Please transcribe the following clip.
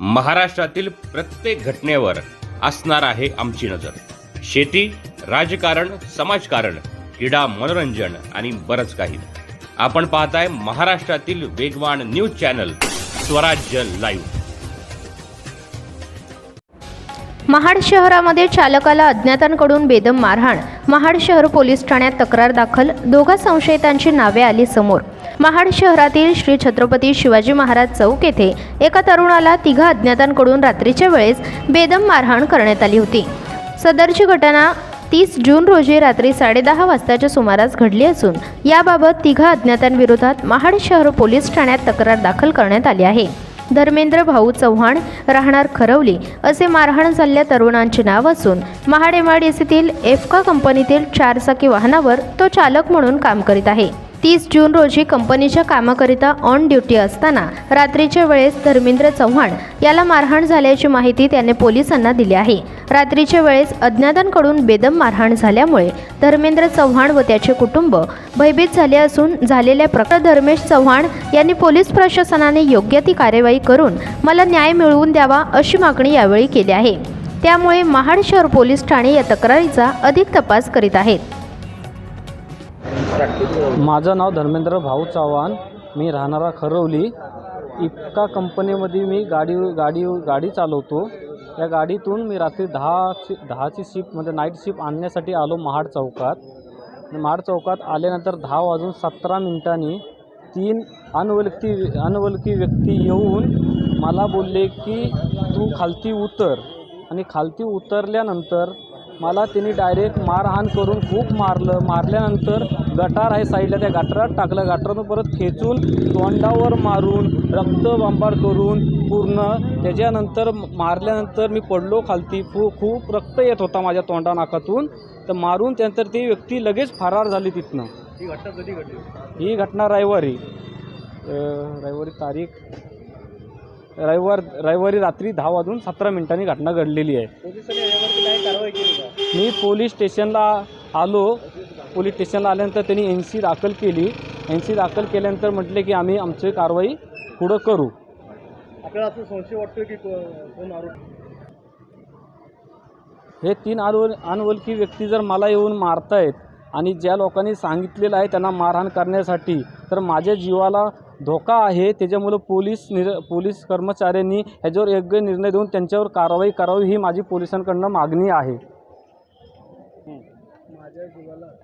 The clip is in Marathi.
महाराष्ट्रातील प्रत्येक घटनेवर असणार आहे आमची नजर. शेती राजकारण समाजकारण क्रीडा मनोरंजन आणि बरंच काही. आपण पाहताय महाराष्ट्रातील वेगवान news channel Swarajya live. Mahad शहरामध्ये चालकाला अज्ञातांकडून बेदम मारहाण महाड शहर पोलीस ठाण्यात तक्रार दाखल दोघा संशयितांची नावे आली समोर. महाड शहरातील श्री छत्रपती शिवाजी महाराज चौक येथे एका तरुणाला तिघा अज्ञातांकडून रात्रीच्या वेळेस बेदम मारहाण करण्यात आली होती. सदरची घटना तीस जून रोजी रात्री साडेदहा वाजताच्या सुमारास घडली असून याबाबत तिघा अज्ञातांविरोधात महाड शहर पोलीस ठाण्यात तक्रार दाखल करण्यात आली आहे. धर्मेंद्र भाऊ चव्हाण राहणार खरवली असे मारहाण झालेल्या तरुणांचे नाव असून महाडेमाड येथील एफका कंपनीतील चारचाकी वाहनावर तो चालक म्हणून काम करीत आहे. तीस जून रोजी कंपनीच्या कामाकरिता ऑन ड्युटी असताना रात्रीच्या वेळेस धर्मेंद्र चव्हाण याला मारहाण झाल्याची माहिती त्याने पोलिसांना दिली आहे. रात्रीच्या वेळेस अज्ञातांकडून बेदम मारहाण झाल्यामुळे धर्मेंद्र चव्हाण व त्याचे कुटुंब भयभीत झाले असून झालेल्या प्रकार धर्मेश चव्हाण यांनी पोलीस प्रशासनाने योग्य ती कार्यवाही करून मला न्याय मिळवून द्यावा अशी मागणी यावेळी केली आहे. त्यामुळे महाड शहर पोलीस ठाणे या तक्रारीचा अधिक तपास करीत आहेत. माझं नाव धर्मेंद्र भाऊ चव्हाण. मी राहणारा खरवली. इतका कंपनीमध्ये मी गाडी गाडी गाडी चालवतो. या गाडीतून मी रात्री दहाची दहाची शिफ्ट म्हणजे नाईट शिफ्ट आणण्यासाठी आलो महाड चौकात. महाड चौकात आल्यानंतर दहा वाजून सतरा मिनिटांनी तीन अनवलकी अनवलकी व्यक्ती येऊन मला बोलले की तू खालती उतर. आणि खालती उतरल्यानंतर मला त्यांनी डायरेक्ट मारहाण करून खूप मारलं. मारल्यानंतर गटार आहे साईडला त्या गटारात टाकलं. गटारातून परत खेचून तोंडावर मारून रक्तबंबाळ करून पूर्ण त्याच्यानंतर मारल्यानंतर मी पडलो खालती. फू खूप रक्त येत होता माझ्या तोंडा नाकातून. तर मारून त्यानंतर ती व्यक्ती लगेच फरार झाली तिथनं. ही घटना कधी घडली? ही घटना रविवारी. रविवारी तारीख. रविवार रविवारी रात्री दहा वाजून सतरा मिनिटांनी घटना घडलेली आहे. मी पोलीस स्टेशनला आलो. पोलीस स्टेशनला आल्यानंतर त्यांनी एन सी दाखल केली. एन सी दाखल केल्यानंतर म्हटले की आम्ही आमची कारवाई पुढं करू. आपल्याला असं संशय वाटतोय की कोण आरोप? हे तीन अनवल अनवलकी व्यक्ती जर मला येऊन मारतायत आणि ज्या लोकांनी सांगितलेलं आहे त्यांना मारहाण करण्यासाठी तर माझ्या जीवाला धोका आहे. त्याच्यामुळं पोलीस निर पोलीस कर्मचाऱ्यांनी ह्याच्यावर योग्य निर्णय देऊन त्यांच्यावर कारवाई करावी ही माझी पोलिसांकडनं मागणी आहे. माझ्या जीवाला